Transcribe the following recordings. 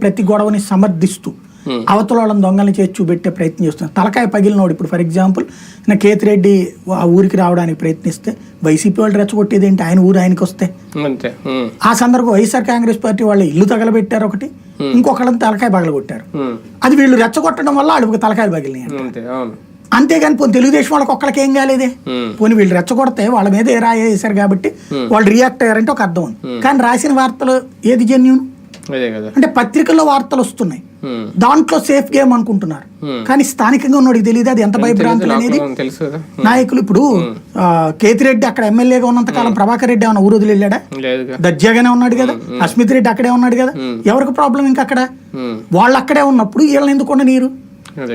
ప్రతి గొడవని సమర్థిస్తూ అవతల వాళ్ళని దొంగల్ని చేసి చూపెట్టే ప్రయత్నం చేస్తున్నారు. తలకాయ పగిలినోడు ఇప్పుడు ఫర్ ఎగ్జాంపుల్ నా కేతిరెడ్డి ఆ ఊరికి రావడానికి ప్రయత్నిస్తే వైసీపీ వాళ్ళు రెచ్చగొట్టేది ఏంటి? ఆయన ఊరు ఆయనకి వస్తే. ఉమ్, ఆ సందర్భం వైఎస్ఆర్ కాంగ్రెస్ పార్టీ వాళ్ళు ఇల్లు తగలబెట్టారు ఒకటి ఇంకొకళ్ళని తలకాయ పగలగొట్టారు. అది వీళ్ళు రెచ్చగొట్టడం వల్ల వాళ్ళకి తలకాయలు పగిలినాయి అంతేగాని పోనీ తెలుగుదేశం వాళ్ళకి ఒక్కళ్ళకి ఏం కాలేదే? పోనీ వీళ్ళు రెచ్చగొడితే వాళ్ళ మీద ఏ రాయి వేశారు కాబట్టి వాళ్ళు రియాక్ట్ అయ్యారంటే ఒక అర్థం ఉంది. కానీ రాసిన వార్తలు ఏది జెన్యున్ అంటే పత్రికల్లో వార్తలు వస్తున్నాయి. దాంట్లో సేఫ్ గేమ్ అనుకుంటున్నారు. కానీ స్థానికంగా ఉన్నోడికి తెలియదు అది ఎంత భయభ్రాంతులు అనేది నాయకులు ఇప్పుడు కేతిరెడ్డి అక్కడ ఎమ్మెల్యేగా ఉన్నంత కాలం ప్రభాకర్ రెడ్డి ఏమైనా ఊరు వదిలి వెళ్ళాడా? లేదుగా దర్జాగానే ఉన్నాడు కదా. అస్మిత్ రెడ్డి అక్కడే ఉన్నాడు కదా. ఎవరికి ప్రాబ్లం ఇంకా అక్కడ? వాళ్ళు అక్కడే ఉన్నప్పుడు వీళ్ళని ఎందుకు నీరు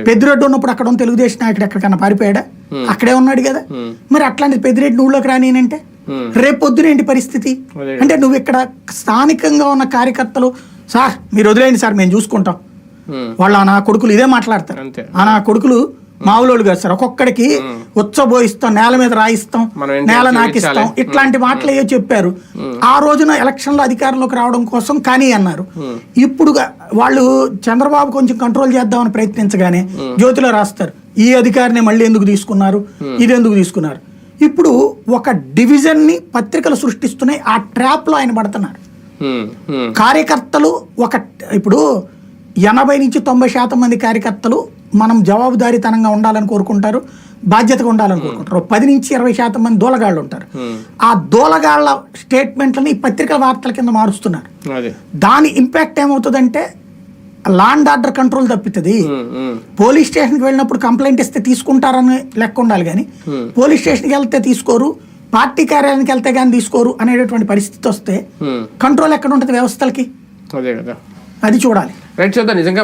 పెద్దిరెడ్డి ఉన్నప్పుడు అక్కడ ఉన్న తెలుగుదేశం నాయకుడు ఎక్కడికన్నా పారిపోయాడా? అక్కడే ఉన్నాడు కదా. మరి అట్లాంటి పెద్దిరెడ్డి ఊళ్ళోకి రానినంటే Hmm. రేపు పొద్దున ఏంటి పరిస్థితి? అంటే నువ్వు ఇక్కడ స్థానికంగా ఉన్న కార్యకర్తలు సార్ మీరు వదిలేయండి సార్ మేము చూసుకుంటాం. ఉమ్, వాళ్ళ నా కొడుకులు ఇదే మాట్లాడతారు. ఆ నా కొడుకులు మామూలు కాదు సార్. ఒక్కొక్కడికి ఉచ్చబోయిస్తాం నేల మీద రాయిస్తాం నేల. నాకిస్తాం. ఇట్లాంటి మాటలు ఏవో చెప్పారు. ఆ రోజున ఎలక్షన్లో అధికారంలోకి రావడం కోసం కానీ అన్నారు. ఇప్పుడు వాళ్ళు చంద్రబాబు కొంచెం కంట్రోల్ చేద్దామని ప్రయత్నించగానే జ్యోతిలో రాస్తారు. ఈ అధికారిని మళ్ళీ ఎందుకు తీసుకున్నారు? ఇది ఎందుకు తీసుకున్నారు? ఇప్పుడు ఒక డివిజన్ని పత్రికలు సృష్టిస్తున్నాయి ఆ ట్రాప్లో ఆయన పడుతున్నారు. కార్యకర్తలు ఒక ఇప్పుడు ఎనభై నుంచి తొంభై శాతం మంది కార్యకర్తలు మనం జవాబుదారీతనంగా ఉండాలని కోరుకుంటారు బాధ్యతగా ఉండాలని కోరుకుంటారు. పది నుంచి ఇరవై శాతం మంది దూలగాళ్ళు ఉంటారు. ఆ దూలగాళ్ళ స్టేట్మెంట్లని ఈ పత్రికల వార్తల కింద మారుస్తున్నారు. దాని ఇంపాక్ట్ ఏమవుతుందంటే లాండ్ ఆర్డర్ కంట్రోల్ తప్పుతుంది. పోలీస్ స్టేషన్కి వెళ్ళినప్పుడు కంప్లైంట్ ఇస్తే తీసుకుంటారని లెక్క ఉండాలి కానీ పోలీస్ స్టేషన్కి వెళ్తే తీసుకోరు పార్టీ కార్యాలయానికి వెళ్తే కానీ తీసుకోరు అనేటటువంటి పరిస్థితి వస్తే కంట్రోల్ ఎక్కడ ఉంటుంది వ్యవస్థలకి? అదే కదా. అది చూడాలి. రైట్ చూద్దాం నిజంగా